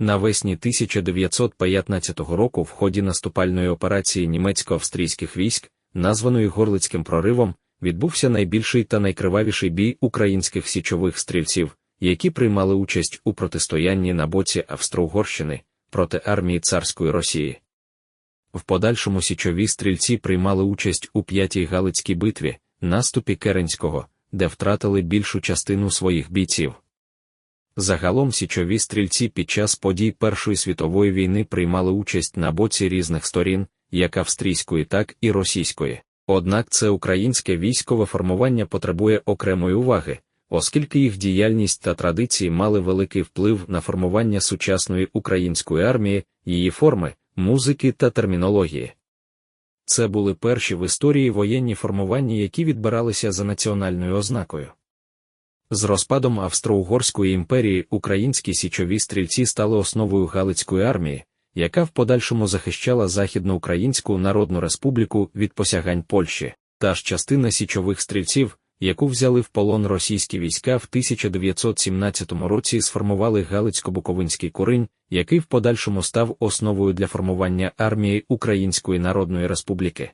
Навесні 1915 року в ході наступальної операції німецько-австрійських військ, названої Горлицьким проривом, відбувся найбільший та найкривавіший бій українських січових стрільців, які приймали участь у протистоянні на боці Австро-Угорщини проти армії царської Росії. В подальшому січові стрільці приймали участь у п'ятій Галицькій битві, наступі Керенського, де втратили більшу частину своїх бійців. Загалом січові стрільці під час подій Першої світової війни приймали участь на боці різних сторін, як австрійської, так і російської. Однак це українське військове формування потребує окремої уваги, оскільки їх діяльність та традиції мали великий вплив на формування сучасної української армії, її форми, музики та термінології. Це були перші в історії воєнні формування, які відбиралися за національною ознакою. З розпадом Австро-Угорської імперії українські січові стрільці стали основою Галицької армії, яка в подальшому захищала Західноукраїнську Народну Республіку від посягань Польщі, та ж частина січових стрільців, яку взяли в полон російські війська в 1917 році, сформували Галицько-Буковинський куринь, який в подальшому став основою для формування армії Української Народної Республіки.